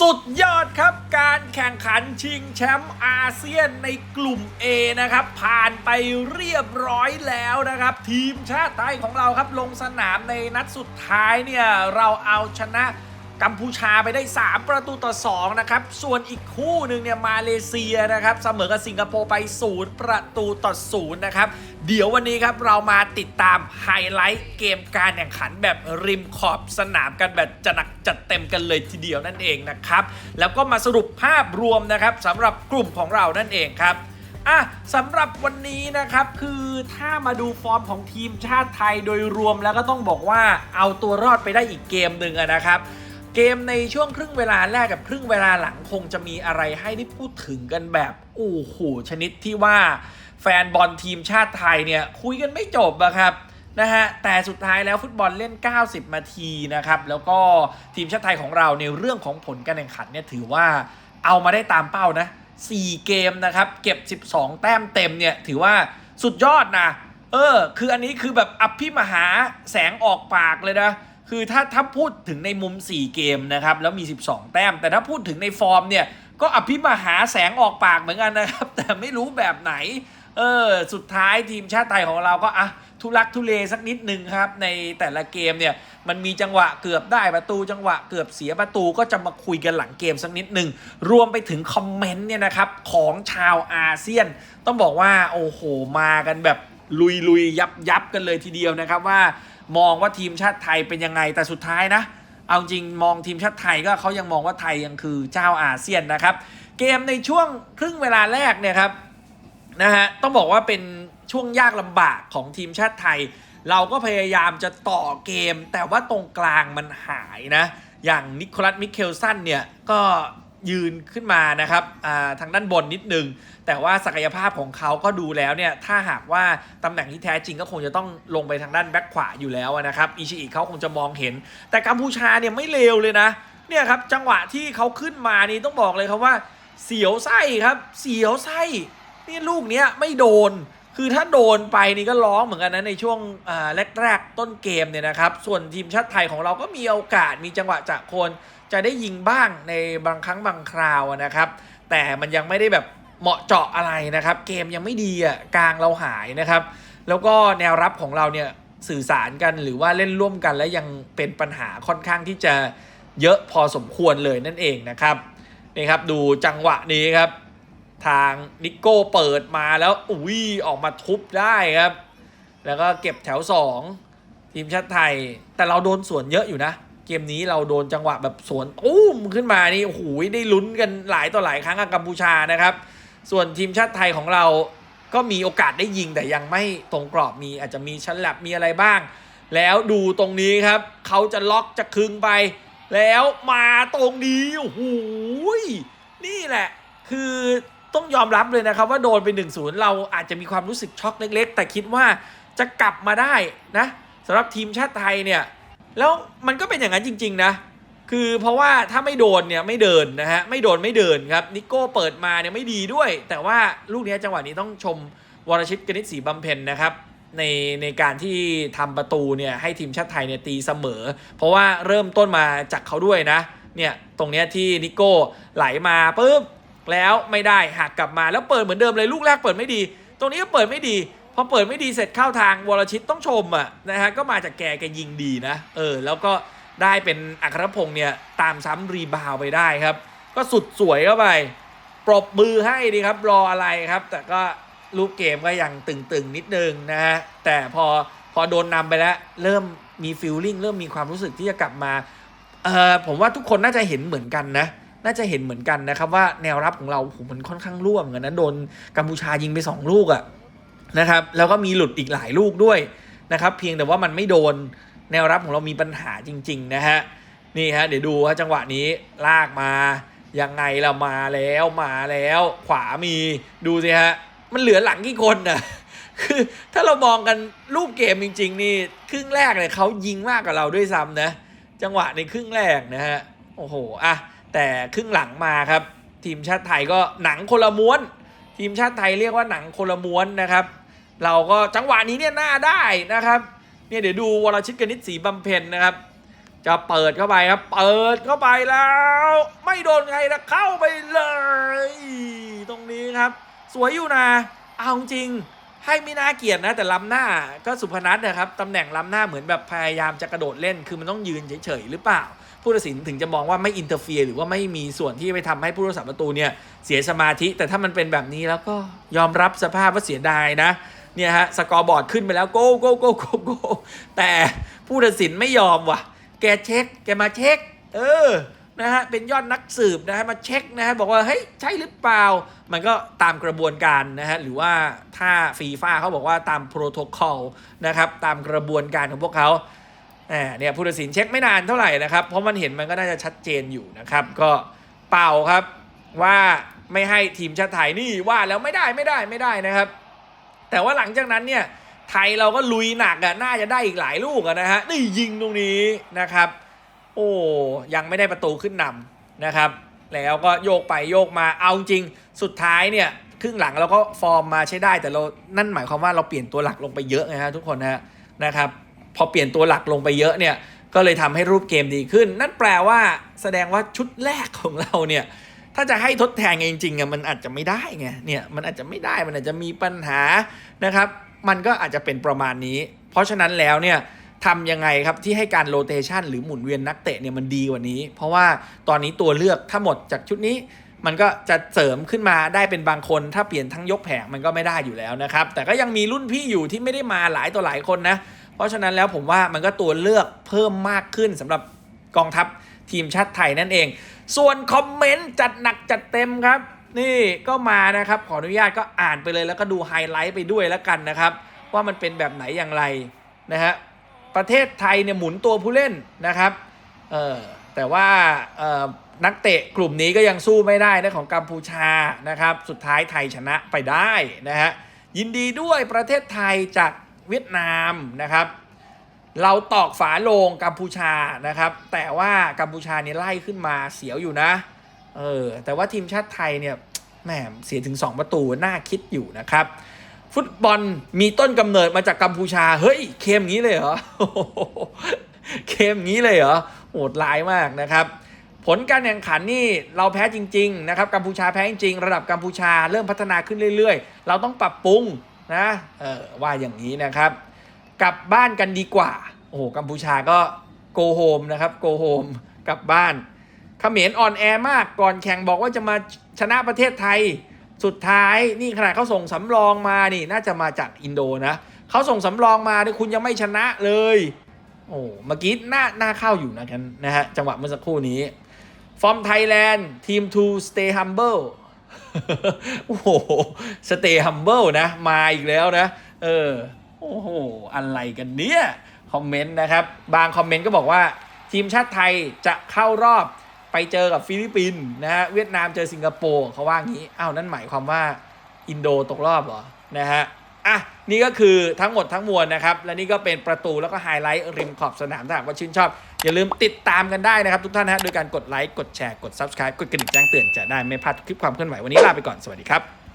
สุดยอดครับการแข่งขันชิงแชมป์อาเซียนในกลุ่ม A นะครับ ผ่านไปเรียบร้อยแล้วนะครับ ทีมชาติไทยของเราครับลงสนามในนัดสุดท้ายเนี่ย เราเอาชนะ กัมพูชาไปได้ 3 ประตูต่อ 2 นะครับ ส่วนอีกคู่หนึ่งเนี่ยมาเลเซียนะครับเสมอกับสิงคโปร์ไป 0 ประตูต่อ 0 นะครับ เดี๋ยววันนี้ครับเรามาติดตามไฮไลท์เกมการแข่งขันแบบริมขอบสนามกันแบบจัดหนักจัดเต็มกันเลยทีเดียวนั่นเองนะครับ แล้วก็มาสรุปภาพรวมนะครับสำหรับกลุ่มของเรานั่นเองครับอะสำหรับวันนี้นะครับคือถ้ามาดูฟอร์มของทีมชาติไทยโดยรวมแล้วก็ต้องบอกว่าเอาตัวรอดไปได้อีกเกมหนึ่งอะนะครับ เกมในช่วงครึ่งเวลาแรกกับครึ่งเวลาหลังคงจะมีอะไรให้ได้พูดถึงกันแบบโอ้โหชนิดที่ว่าแฟนบอลทีมชาติไทยเนี่ยคุยกันไม่จบอะครับนะฮะแต่สุดท้ายแล้วฟุตบอลเล่น 90 นาทีนะครับ แล้วก็ทีมชาติไทยของเราในเรื่องของผลการแข่งขันเนี่ยถือว่าเอามาได้ตามเป้านะ 4 เกมนะครับ เก็บ 12 แต้มเต็มเนี่ยถือว่าสุดยอดนะ เออ คืออันนี้คือแบบอภิมหาแสงออกปากเลยนะ คือถ้าถ้าพูดถึงในมุม 4 เกมนะครับ แล้วมี 12 แต้ม แต่ถ้าพูดถึงในฟอร์มเนี่ยก็อภิมหาแสงออกปากเหมือนกันนะครับ แต่ไม่รู้แบบไหนเออสุดท้ายทีมชาติไทยของเราก็อะทุลักทุเลสักนิดหนึ่งครับ ในแต่ละเกมเนี่ยมันมีจังหวะเกือบได้ประตูจังหวะเกือบเสียประตูก็จะมาคุยกันหลังเกมสักนิดหนึ่งรวมไปถึงคอมเมนต์เนี่ยนะครับของชาวอาเซียน ต้องบอกว่าโอ้โหมากันแบบลุยลุยยับยับกันเลยทีเดียวนะครับว่า มองว่าทีมชาติไทยเป็นยังไงแต่สุดท้ายนะ เอาจริงมองทีมชาติไทยก็เขายังมองว่าไทยยังคือเจ้าอาเซียนนะครับ เกมในช่วงครึ่งเวลาแรกเนี่ยครับนะฮะต้องบอกว่าเป็นช่วงยากลำบากของทีมชาติไทย เราก็พยายามจะต่อเกม แต่ว่าตรงกลางมันหายนะ อย่างนิโคลัสมิเคลสันเนี่ยก็ ยืนขึ้นมานะครับทางด้านบนนิดนึง แต่ว่าศักยภาพของเขาก็ดูแล้วเนี่ย ถ้าหากว่าตำแหน่งที่แท้จริงก็คงจะต้องลงไปทางด้านแบ็คขวาอยู่แล้วนะครับอิชิอิเขาคงจะมองเห็น แต่กัมพูชาเนี่ยไม่เลวเลยนะ เนี่ยครับจังหวะที่เขาขึ้นมานี่ต้องบอกเลยครับว่า เสียวไส้ครับ เสียวไส้นี่ลูกเนี้ยไม่โดน คือถ้าโดนไปนี่ก็ร้องเหมือนกันนะในช่วงแรกๆต้นเกมเนี่ยนะครับ ส่วนทีมชาติไทยของเราก็มีโอกาสมีจังหวะจากคนจะได้ยิงบ้างในบางครั้งบางคราวนะครับ แต่มันยังไม่ได้แบบเหมาะเจาะอะไรนะครับ เกมยังไม่ดีอะกลางเราหายนะครับ แล้วก็แนวรับของเราเนี่ยสื่อสารกันหรือว่าเล่นร่วมกันแล้วยังเป็นปัญหาค่อนข้างที่จะเยอะพอสมควรเลยนั่นเองนะครับนี่ครับดูจังหวะนี้ครับ ทางนิโก้เปิดมาแล้วอุ้ยออกมาทุบได้ครับ แล้วก็เก็บแถว 2 ทีมชาติไทย แต่เราโดนสวนเยอะอยู่นะ เกมนี้เราโดนจังหวะแบบสวนอุ้มขึ้นมานี่โอ้โหได้ลุ้นกันหลายต่อหลายครั้งกับกัมพูชานะครับ ส่วนทีมชาติไทยของเราก็มีโอกาสได้ยิงแต่ยังไม่ตรงกรอบมีอาจจะมีชั้นแลบมีอะไรบ้าง แล้วดูตรงนี้ครับ เขาจะล็อกจะคึงไป แล้วมาตรงนี้โอ้โหนี่แหละ คือ ต้องยอมรับเลยนะครับว่าโดนไป1นศูนย์เราอาจจะมีความรู้สึกช็อกเล็ก ๆ แต่คิดว่าจะกลับมาได้นะสำหรับทีมชาติไทยเนี่ยแล้วมันก็เป็นอย่างนั้นจริง ๆ นะ คือเพราะว่าถ้าไม่โดนเนี่ยไม่เดินนะฮะไม่โดนไม่เดินครับนิโก้เปิดมาเนี่ยไม่ดีด้วย แต่ว่าลูกนี้จังหวะนี้ต้องชมวรชิตกนิษฐ์ศรีบำเพ็ญนะครับในในการที่ทำประตูเนี่ยให้ทีมชาติไทยเนี่ยตีเสมอ เพราะว่าเริ่มต้นมาจากเขาด้วยนะเนี่ยตรงเนี้ยที่นิโก้ไหลมาปุ๊บ แล้วไม่ได้หักกลับมาแล้วเปิดเหมือนเดิมเลยลูกแรกเปิดไม่ดี ตรงนี้ก็เปิดไม่ดีพอเปิดไม่ดีเสร็จเข้าทางวรชิตต้องชมอะนะฮะก็มาจากแกแกยิงดีนะ เออ แล้วก็ได้เป็นอัครพงศ์เนี่ยตามซ้ำรีบาวไปได้ครับ ก็สุดสวยเข้าไป ปรบมือให้ดีครับ รออะไรครับ แต่ก็รูปเกมก็ยังตึงๆนิดนึงนะฮะแต่พอพอโดนนำไปแล้ว เริ่มมีฟิลลิ่งเริ่มมีความรู้สึกที่จะกลับมาเออผมว่าทุกคนน่าจะเห็นเหมือนกันนะ น่าจะเห็นเหมือนกันนะครับว่าแนวรับของเราโหมันค่อนข้างร่วมกันนะโดนกัมพูชายิงไป 2 ลูกอะนะครับแล้วก็มีหลุดอีกหลายลูกด้วยนะครับเพียงแต่ว่ามันไม่โดนแนวรับของเรามีปัญหาจริง ๆ นะฮะนี่ฮะเดี๋ยวดูว่าจังหวะนี้ลากมายังไงเรามาแล้วมาแล้ว ขวามีดูสิฮะมันเหลือหลังกี่คนน่ะคือถ้าเรามองกันรูปเกมจริง ๆ นี่ครึ่งแรกเนี่ยเขายิงมากกว่าเราด้วยซ้ำนะ จังหวะในครึ่งแรกนะฮะโอ้โหอะ แต่ครึ่งหลังมาครับ ทีมชาติไทยก็หนังคนละม้วน ทีมชาติไทยเรียกว่าหนังคนละม้วนนะครับ เราก็จังหวะนี้เนี่ยน่าได้นะครับเนี่ยเดี๋ยวดูวรชิตกนิษฐ์ศรีบำเพ็ญนะครับ จะเปิดเข้าไปครับ เปิดเข้าไปแล้ว ไม่โดนใครนะเข้าไปเลย ตรงนี้ครับ สวยอยู่นะเอาจริงให้ไม่น่าเกลียดนะ แต่ล้ำหน้าก็สุพนัทนะครับตำแหน่งล้ำหน้าเหมือนแบบพยายามจะกระโดดเล่น คือมันต้องยืนเฉยๆหรือเปล่า ผู้ตัดสินถึงจะมองว่าไม่อินเตอร์เฟียหรือว่าไม่มีส่วนที่ไปทำให้ผู้รักษาประตูเนี่ยเสียสมาธิ แต่ถ้ามันเป็นแบบนี้แล้วก็ยอมรับสภาพว่าเสียดายนะเนี่ยฮะสกอร์บอร์ดขึ้นไปแล้วโก้โก้โก้โก้โก้แต่ผู้ตัดสินไม่ยอมว่ะ แกเช็ค แกมาเช็ค เออนะฮะเป็นยอดนักสืบนะฮะมาเช็คนะฮะบอกว่าเฮ้ยใช่หรือเปล่า มันก็ตามกระบวนการนะฮะหรือว่าถ้าฟีฟ่าเขาบอกว่าตามโปรโตคอลนะครับตามกระบวนการของพวกเขา เนี่ยผู้ตัดสินเช็คไม่นานเท่าไหร่นะครับ เพราะมันเห็นมันก็น่าจะชัดเจนอยู่นะครับ ก็เป่าครับว่าไม่ให้ทีมชาติไทยนี่ว่าแล้วไม่ได้ไม่ได้ไม่ได้นะครับ แต่ว่าหลังจากนั้นเนี่ยไทยเราก็ลุยหนักอะน่าจะได้อีกหลายลูกอะนะฮะนี่ยิงตรงนี้นะครับ โอ้ยังไม่ได้ประตูขึ้นนำนะครับ แล้วก็โยกไปโยกมาเอาจริงสุดท้ายเนี่ยครึ่งหลังเราก็ฟอร์มมาใช้ได้แต่เรานั่นหมายความว่าเราเปลี่ยนตัวหลักลงไปเยอะนะฮะทุกคนนะนะครับ พอเปลี่ยนตัวหลักลงไปเยอะเนี่ยก็เลยทำให้รูปเกมดีขึ้น นั่นแปลว่าแสดงว่าชุดแรกของเราเนี่ยถ้าจะให้ทดแทนจริงๆอะมันอาจจะไม่ได้ไงเนี่ยมันอาจจะไม่ได้มันอาจจะมีปัญหานะครับ มันก็อาจจะเป็นประมาณนี้ เพราะฉะนั้นแล้วเนี่ยทำยังไงครับที่ให้การโรเตชันหรือหมุนเวียนนักเตะเนี่ยมันดีกว่านี้ เพราะว่าตอนนี้ตัวเลือกถ้าหมดจากชุดนี้ มันก็จะเสริมขึ้นมาได้เป็นบางคน ถ้าเปลี่ยนทั้งยกแผงมันก็ไม่ได้อยู่แล้วนะครับ แต่ก็ยังมีรุ่นพี่อยู่ที่ไม่ได้มาหลายต่อหลายคนนะ เพราะฉะนั้นแล้วผมว่ามันก็ตัวเลือกเพิ่มมากขึ้นสำหรับกองทัพทีมชาติไทยนั่นเอง ส่วนคอมเมนต์จัดหนักจัดเต็มครับ นี่ก็มานะครับ ขออนุญาตก็อ่านไปเลยแล้วก็ดูไฮไลท์ไปด้วยแล้วกันนะครับ ว่ามันเป็นแบบไหนอย่างไรนะฮะประเทศไทยเนี่ยหมุนตัวผู้เล่นนะครับเออแต่ว่าเออนักเตะกลุ่มนี้ก็ยังสู้ไม่ได้นะของกัมพูชานะครับ สุดท้ายไทยชนะไปได้นะฮะยินดีด้วยประเทศไทยจาก เวียดนามนะครับ เราตอกฝาโลงกัมพูชานะครับ แต่ว่ากัมพูชาเนี่ยไล่ขึ้นมาเสียวอยู่นะเออแต่ว่าทีมชาติไทยเนี่ยแหมเสียถึง 2 ประตูน่าคิดอยู่นะครับ ฟุตบอลมีต้นกำเนิดมาจากกัมพูชา เฮ้ยเค็มงี้เลยเหรอเค็มงี้เลยเหรอโหดร้ายมากนะครับ ผลการแข่งขันนี่เราแพ้จริง ๆ นะครับกัมพูชาแพ้จริงระดับกัมพูชาเริ่มพัฒนาขึ้นเรื่อย ๆ เราต้องปรับปรุง นะเออว่าอย่างนี้นะครับ กลับบ้านกันดีกว่า โอ้โหกัมพูชาก็โกโฮมนะครับโกโฮมกลับบ้านเขมรอ่อนแอมากก่อนแข่งบอกว่าจะมาชนะประเทศไทยสุดท้ายนี่ขนาดเขาส่งสำรองมานี่น่าจะมาจากอินโดนะเขาส่งสำรองมาเนี่ยคุณยังไม่ชนะเลย โอ้เมื่อกี้หน้าหน้าเข้าอยู่นะกันนะฮะจังหวะเมื่อสักครู่นี้ฟอร์มไทยแลนด์ทีม to stay humble โอ้โห stay humble นะ มาอีกแล้วนะ เออ โอ้โห อะไรกันเนี่ย คอมเมนต์นะครับ บางคอมเมนต์ก็บอกว่า ทีมชาติไทยจะเข้ารอบไปเจอกับฟิลิปปินส์นะฮะ เวียดนามเจอสิงคโปร์เขาว่างี้อ้าวนั่นหมายความว่าอินโดตกรอบเหรอ นะฮะอะนี่ก็คือทั้งหมดทั้งมวลนะครับ และนี่ก็เป็นประตูแล้วก็ไฮไลท์ริมขอบสนามถ้าหากว่าชื่นชอบ อย่าลืมติดตามกันได้นะครับทุกท่านนะฮะโดยการกดไลค์กดแชร์กด Subscribe กดกระดิ่งแจ้งเตือนจะได้ไม่พลาดคลิปความเคลื่อนไหววันนี้ลาไปก่อนสวัสดีครับ